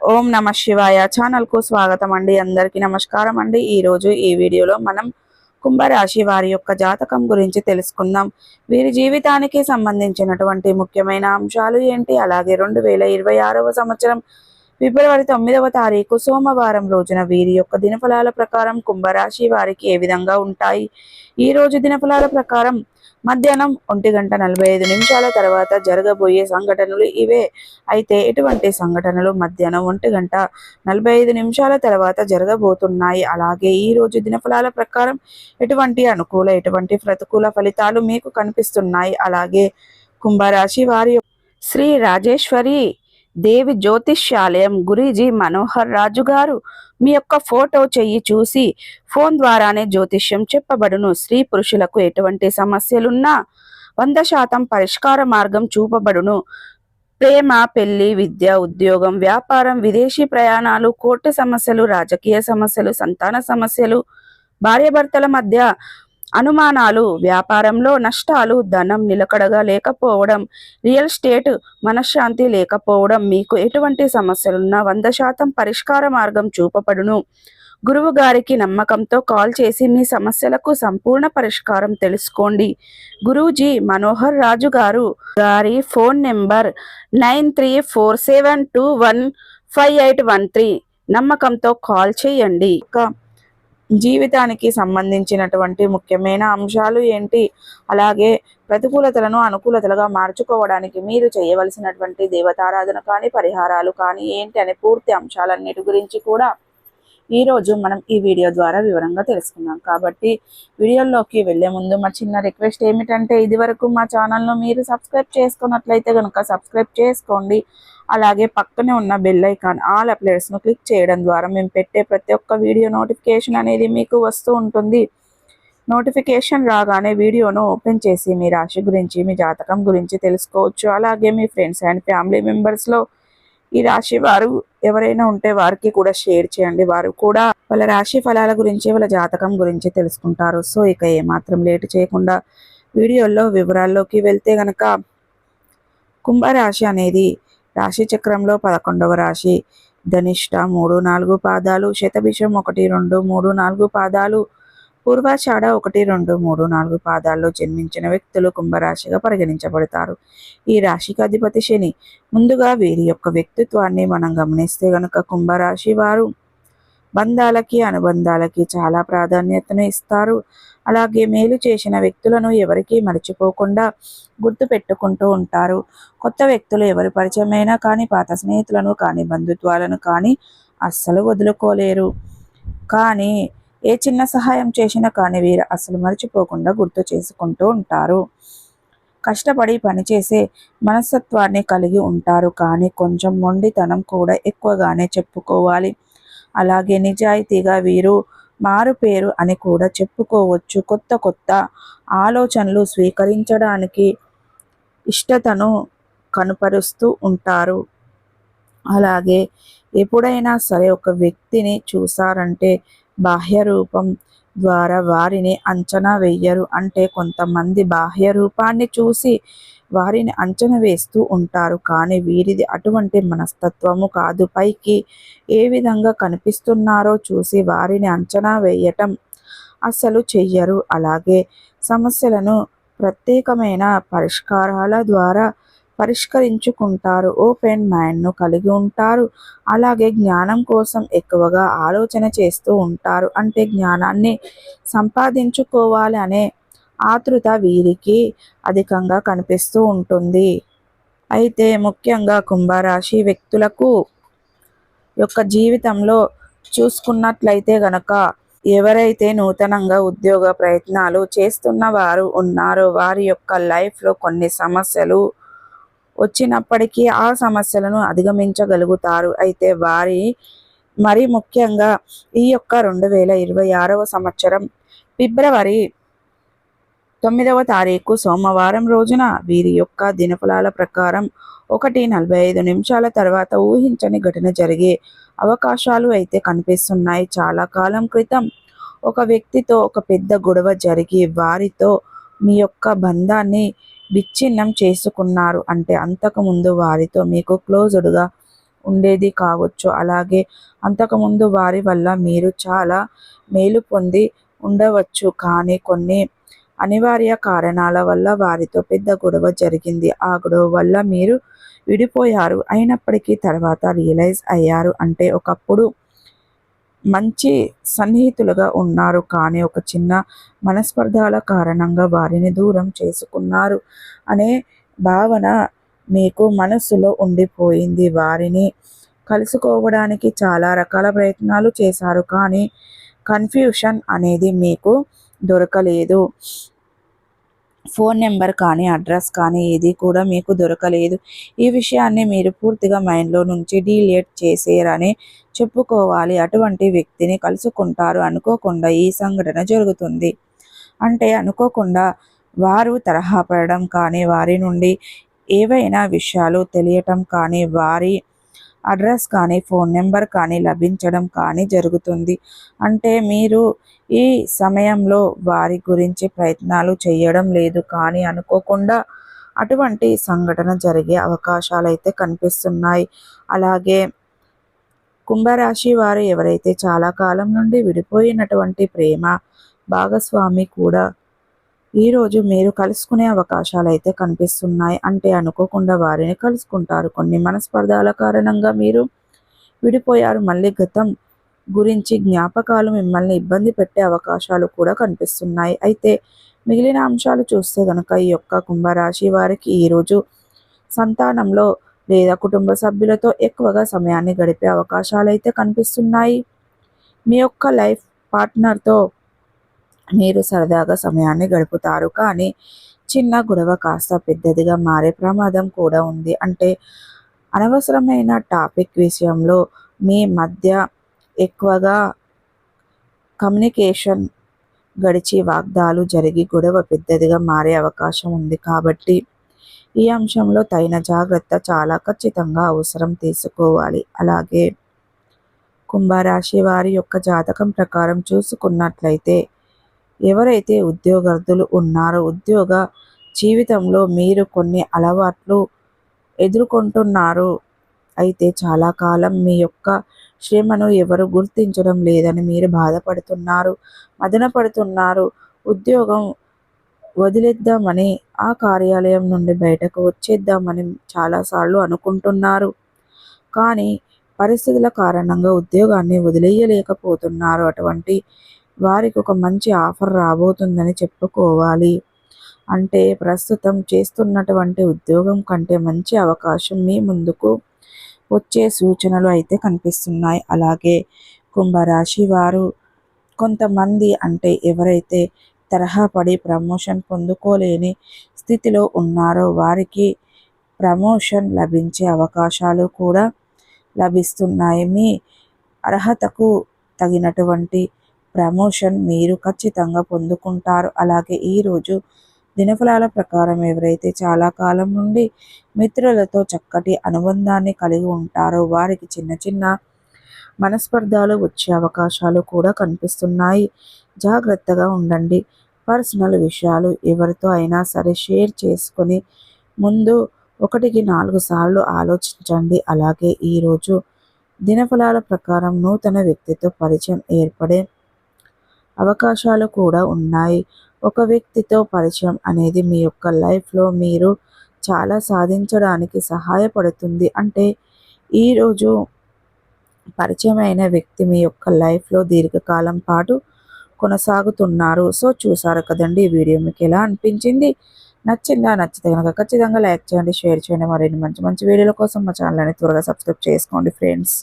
ఓం నమ శివాయ ఛానల్కు స్వాగతం అండి. అందరికీ నమస్కారం అండి. ఈ రోజు ఈ వీడియోలో మనం కుంభరాశి వారి యొక్క జాతకం గురించి తెలుసుకుందాం. వీరి జీవితానికి సంబంధించినటువంటి ముఖ్యమైన అంశాలు ఏంటి? అలాగే రెండు వేల ఇరవై ఆరవ సంవత్సరం ఫిబ్రవరి తొమ్మిదవ తారీఖు సోమవారం రోజున వీరి యొక్క దినఫలాల ప్రకారం కుంభరాశి వారికి ఏ విధంగా ఉంటాయి? ఈ రోజు దినఫలాల ప్రకారం మధ్యాహ్నం ఒంటి గంట నలభై ఐదు నిమిషాల తర్వాత జరగబోయే సంఘటనలు ఇవే. అయితే ఎటువంటి సంఘటనలు మధ్యాహ్నం ఒంటి గంట నలభై ఐదు నిమిషాల తర్వాత జరగబోతున్నాయి? అలాగే ఈ రోజు దినఫలాల ప్రకారం ఎటువంటి అనుకూల ఎటువంటి ప్రతికూల ఫలితాలు మీకు కనిపిస్తున్నాయి? అలాగే కుంభరాశి వారి శ్రీ రాజేశ్వరి దేవి జ్యోతిష్యాలయం గురీజీ మనోహర్ రాజు గారు మీ యొక్క ఫోటో చెయ్యి చూసి ఫోన్ ద్వారానే జ్యోతిష్యం చెప్పబడును. స్త్రీ పురుషులకు ఎటువంటి సమస్యలున్నా వంద శాతం పరిష్కార మార్గం చూపబడును. ప్రేమ పెళ్ళి విద్య ఉద్యోగం వ్యాపారం విదేశీ ప్రయాణాలు కోర్టు సమస్యలు రాజకీయ సమస్యలు సంతాన సమస్యలు భార్యాభర్తల మధ్య అనుమానాలు వ్యాపారంలో నష్టాలు ధనం నిలకడగా లేకపోవడం రియల్ స్టేట్ మనశ్శాంతి లేకపోవడం మీకు ఎటువంటి సమస్యలున్నా వంద శాతం పరిష్కార మార్గం చూపబడును. గురువు గారికి నమ్మకంతో కాల్ చేసి మీ సమస్యలకు సంపూర్ణ పరిష్కారం తెలుసుకోండి. గురూజీ మనోహర్ రాజు గారు గారి phone number nine three four seven two one five eight one three. నమ్మకంతో కాల్ చేయండి. ఇంకా జీవితానికి సంబంధించినటువంటి ముఖ్యమైన అంశాలు ఏంటి? అలాగే ప్రతికూలతలను అనుకూలతలుగా మార్చుకోవడానికి మీరు చేయవలసినటువంటి దేవతారాధన కానీ పరిహారాలు కానీ ఏంటి అనే పూర్తి అంశాలన్నిటి గురించి కూడా ఈ రోజు మనం ఈ వీడియో ద్వారా వివరంగా తెలుసుకుందాం. కాబట్టి వీడియోలోకి వెళ్ళే ముందు మా చిన్న రిక్వెస్ట్ ఏమిటంటే ఇది వరకు మా ఛానల్ను మీరు సబ్స్క్రైబ్ చేసుకున్నట్లయితే కనుక సబ్స్క్రైబ్ చేసుకోండి. అలాగే పక్కనే ఉన్న బెల్ ఐకాన్ ఆల్ అప్డేట్స్ను క్లిక్ చేయడం ద్వారా మేము పెట్టే ప్రతి ఒక్క వీడియో నోటిఫికేషన్ అనేది మీకు వస్తూ ఉంటుంది. నోటిఫికేషన్ రాగానే వీడియోను ఓపెన్ చేసి మీ రాశి గురించి మీ జాతకం గురించి తెలుసుకోవచ్చు. అలాగే మీ ఫ్రెండ్స్ అండ్ ఫ్యామిలీ మెంబర్స్లో ఈ రాశి వారు ఎవరైనా ఉంటే వారికి కూడా షేర్ చేయండి. వారు కూడా వాళ్ళ రాశి ఫలాల గురించి వాళ్ళ జాతకం గురించి తెలుసుకుంటారు. సో ఇక ఏమాత్రం లేట్ చేయకుండా వీడియోలో వివరాల్లోకి వెళ్తే గనక కుంభరాశి అనేది రాశి చక్రంలో పదకొండవ రాశి. ధనిష్ట మూడు నాలుగు పాదాలు శతభిషం ఒకటి రెండు మూడు నాలుగు పాదాలు పూర్వాషాఢ ఒకటి రెండు మూడు నాలుగు పాదాల్లో జన్మించిన వ్యక్తులు కుంభరాశిగా పరిగణించబడతారు. ఈ రాశికి అధిపతి శని. ముందుగా వీరి యొక్క వ్యక్తిత్వాన్ని మనం గమనిస్తే గనుక కుంభరాశి వారు బంధాలకి అనుబంధాలకి చాలా ప్రాధాన్యతను ఇస్తారు. అలాగే మేలు చేసిన వ్యక్తులను ఎవరికీ మర్చిపోకుండా గుర్తు పెట్టుకుంటూ ఉంటారు. కొత్త వ్యక్తులు ఎవరు పరిచయమైనా కానీ పాత స్నేహితులను కానీ బంధుత్వాలను కానీ అస్సలు వదులుకోలేరు. కానీ ఏ చిన్న సహాయం చేసినా కానీ వీరు అసలు మర్చిపోకుండా గుర్తు చేసుకుంటూ ఉంటారు. కష్టపడి పనిచేసే మనస్తత్వాన్ని కలిగి ఉంటారు. కానీ కొంచెం మొండితనం కూడా ఎక్కువగానే చెప్పుకోవాలి. అలాగే నిజాయితీగా వీరు మారు పేరు అని కూడా చెప్పుకోవచ్చు. కొత్త కొత్త ఆలోచనలు స్వీకరించడానికి ఇష్టతను కనుపరుస్తూ ఉంటారు. అలాగే ఎప్పుడైనా సరే ఒక వ్యక్తిని చూసారంటే బాహ్య రూపం ద్వారా వారిని అంచనా వేయరు. అంటే కొంతమంది బాహ్య రూపాన్ని చూసి వారిని అంచనా వేస్తూ ఉంటారు. కానీ వీరిది అటువంటి మనస్తత్వము కాదు. పైకి ఏ విధంగా కనిపిస్తున్నారో చూసి వారిని అంచనా వేయటం అస్సలు చెయ్యరు. అలాగే సమస్యలను ప్రత్యేకమైన పరిష్కారాల ద్వారా పరిష్కరించుకుంటారు. ఓపెన్ మైండ్ను కలిగి ఉంటారు. అలాగే జ్ఞానం కోసం ఎక్కువగా ఆలోచన చేస్తూ ఉంటారు. అంటే జ్ఞానాన్ని సంపాదించుకోవాలి అనే ఆతృత వీరికి అధికంగా కనిపిస్తూ ఉంటుంది. అయితే ముఖ్యంగా కుంభరాశి వ్యక్తులకు యొక్క జీవితంలో చూసుకున్నట్లయితే గనక ఎవరైతే నూతనంగా ఉద్యోగ ప్రయత్నాలు చేస్తున్న వారు ఉన్నారో వారి యొక్క లైఫ్లో కొన్ని సమస్యలు వచ్చినప్పటికీ ఆ సమస్యలను అధిగమించగలుగుతారు. అయితే వారి మరి ముఖ్యంగా ఈ యొక్క రెండు వేల ఇరవై ఆరవ సంవత్సరం ఫిబ్రవరి తొమ్మిదవ తారీఖు సోమవారం రోజున వీరి యొక్క దినఫలాల ప్రకారం ఒకటి నలభై ఐదు నిమిషాల తర్వాత ఊహించని ఘటన జరిగే అవకాశాలు అయితే కనిపిస్తున్నాయి. చాలా కాలం క్రితం ఒక వ్యక్తితో ఒక పెద్ద గొడవ జరిగి వారితో మీ యొక్క బంధాన్ని విచ్ఛిన్నం చేసుకున్నారు. అంటే అంతకుముందు వారితో మీకు క్లోజ్డ్గా ఉండేది కావచ్చు. అలాగే అంతకుముందు వారి వల్ల మీరు చాలా మేలు పొంది ఉండవచ్చు. కానీ కొన్ని అనివార్య కారణాల వల్ల వారితో పెద్ద గొడవ జరిగింది. ఆ గొడవ వల్ల మీరు విడిపోయారు. అయినప్పటికీ తర్వాత రియలైజ్ అయ్యారు అంటే ఒకప్పుడు మంచి సన్నిహితులుగా ఉన్నారు. కానీ ఒక చిన్న మనస్పర్ధాల కారణంగా వారిని దూరం చేసుకున్నారు అనే భావన మీకు మనస్సులో ఉండిపోయింది. వారిని కలుసుకోవడానికి చాలా రకాల ప్రయత్నాలు చేశారు. కానీ కన్ఫ్యూషన్ అనేది మీకు దొరకలేదు. ఫోన్ నెంబర్ కానీ అడ్రస్ కానీ ఏది కూడా మీకు దొరకలేదు. ఈ విషయాన్ని మీరు పూర్తిగా మైండ్లో నుంచి డీలేట్ చేసేరని చెప్పుకోవాలి. అటువంటి వ్యక్తిని కలుసుకుంటారు అనుకోకుండా ఈ సంఘటన జరుగుతుంది. అంటే అనుకోకుండా వారు తరహా పడడం కానీ వారి నుండి ఏవైనా విషయాలు తెలియటం కానీ వారి అడ్రస్ కానీ ఫోన్ నెంబర్ కానీ లభించడం కానీ జరుగుతుంది. అంటే మీరు ఈ సమయంలో వారి గురించి ప్రయత్నాలు చేయడం లేదు కానీ అనుకోకుండా అటువంటి సంఘటన జరిగే అవకాశాలు అయితే కనిపిస్తున్నాయి. అలాగే కుంభరాశి వారు ఎవరైతే చాలా కాలం నుండి విడిపోయినటువంటి ప్రేమ భాగస్వామి కూడా ఈరోజు మీరు కలుసుకునే అవకాశాలు అయితే కనిపిస్తున్నాయి అంటే అనుకోకుండా వారిని కలుసుకుంటారు. కొన్ని మనస్పర్ధాల కారణంగా మీరు విడిపోయారు. మళ్ళీ గతం గురించి జ్ఞాపకాలు మిమ్మల్ని ఇబ్బంది పెట్టే అవకాశాలు కూడా కనిపిస్తున్నాయి. అయితే మిగిలిన అంశాలు చూస్తే కనుక ఈ యొక్క కుంభరాశి వారికి ఈరోజు సంతానంలో లేదా కుటుంబ సభ్యులతో ఎక్కువగా సమయాన్ని గడిపే అవకాశాలు అయితే కనిపిస్తున్నాయి. మీ యొక్క లైఫ్ పార్ట్నర్తో మీరు సరదాగా సమయాన్ని గడుపుతారు. కానీ చిన్న గొడవ కాస్త పెద్దదిగా మారే ప్రమాదం కూడా ఉంది. అంటే అనవసరమైన టాపిక్ విషయంలో మీ మధ్య ఎక్కువగా కమ్యూనికేషన్ గడిచి వాగ్దాలు జరిగి గొడవ పెద్దదిగా మారే అవకాశం ఉంది. కాబట్టి ఈ అంశంలో తగిన జాగ్రత్త చాలా ఖచ్చితంగా అవసరం తీసుకోవాలి. అలాగే కుంభరాశి వారి యొక్క జాతకం ప్రకారం చూసుకున్నట్లయితే ఎవరైతే ఉద్యోగార్థులు ఉన్నారో ఉద్యోగ జీవితంలో మీరు కొన్ని అలవాట్లు ఎదుర్కొంటున్నారు అయితే చాలా కాలం మీ యొక్క శ్రమను ఎవరు గుర్తించడం లేదని మీరు బాధపడుతున్నారు మదన పడుతున్నారు ఉద్యోగం వదిలేద్దామని ఆ కార్యాలయం నుండి బయటకు వచ్చేద్దామని చాలాసార్లు అనుకుంటున్నారు. కానీ పరిస్థితుల కారణంగా ఉద్యోగాన్ని వదిలేయలేకపోతున్నారు. అటువంటి వారికి ఒక మంచి ఆఫర్ రాబోతుందని చెప్పుకోవాలి. అంటే ప్రస్తుతం చేస్తున్నటువంటి ఉద్యోగం కంటే మంచి అవకాశం మీ ముందుకు వచ్చే సూచనలు అయితే కనిపిస్తున్నాయి. అలాగే కుంభరాశి వారు కొంతమంది అంటే ఎవరైతే తరహా పడి ప్రమోషన్ పొందుకోలేని స్థితిలో ఉన్నారో వారికి ప్రమోషన్ లభించే అవకాశాలు కూడా లభిస్తున్నాయి. మీ అర్హతకు తగినటువంటి ప్రమోషన్ మీరు ఖచ్చితంగా పొందుకుంటారు. అలాగే ఈరోజు దినఫలాల ప్రకారం ఎవరైతే చాలా కాలం నుండి మిత్రులతో చక్కటి అనుబంధాన్ని కలిగి ఉంటారో వారికి చిన్న చిన్న మనస్పర్ధాలు వచ్చే అవకాశాలు కూడా కనిపిస్తున్నాయి. జాగ్రత్తగా ఉండండి. పర్సనల్ విషయాలు ఎవరితో అయినా సరే షేర్ చేసుకొని ముందు ఒకటికి నాలుగు సార్లు ఆలోచించండి. అలాగే ఈరోజు దినఫలాల ప్రకారం నూతన వ్యక్తితో పరిచయం ఏర్పడే అవకాశాలు కూడా ఉన్నాయి. ఒక వ్యక్తితో పరిచయం అనేది మీ యొక్క లైఫ్లో మీరు చాలా సాధించడానికి సహాయపడుతుంది. అంటే ఈరోజు పరిచయమైన వ్యక్తి మీ యొక్క లైఫ్లో దీర్ఘకాలం పాటు కొనసాగుతున్నారు. సో చూసారు కదండి ఈ వీడియో మీకు ఎలా అనిపించింది? నచ్చిందా? నచ్చితే కనుక ఖచ్చితంగా లైక్ చేయండి షేర్ చేయండి. మరిన్ని మంచి మంచి వీడియోల కోసం మా ఛానల్ని త్వరగా సబ్స్క్రైబ్ చేసుకోండి ఫ్రెండ్స్.